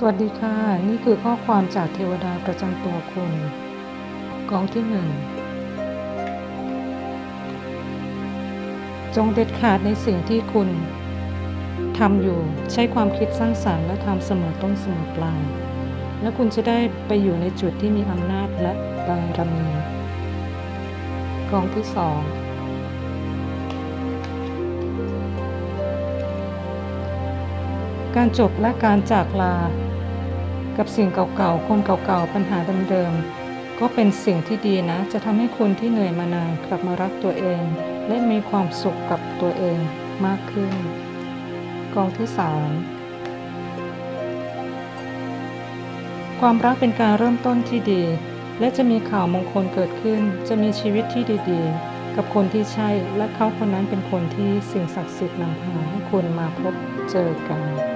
สวัสดีค่ะ นี่คือข้อความจากเทวดาประจำตัวคุณกองที่หนึ่งจงเด็ดขาดในสิ่งที่คุณทำอยู่ใช้ความคิดสร้างสรรค์และทำเสมอต้นเสมอปลายและคุณจะได้ไปอยู่ในจุดที่มีอำนาจและบารมีกองที่สองการจบและการจากลา กับสิ่งเก่าๆ คนเก่าๆ ปัญหาเดิมๆ ก็เป็นสิ่งที่ดีนะ จะทำให้คนที่เหนื่อยมานานกลับมารักตัวเอง และมีความสุขกับตัวเองมากขึ้น กองที่สามความรักเป็นการเริ่มต้นที่ดี และจะมีข่าวมงคลเกิดขึ้น จะมีชีวิตที่ดีๆ กับคนที่ใช่ และเขาคนนั้นเป็นคนที่สิ่งศักดิ์สิทธิ์นำพาให้คุณมาพบเจอกัน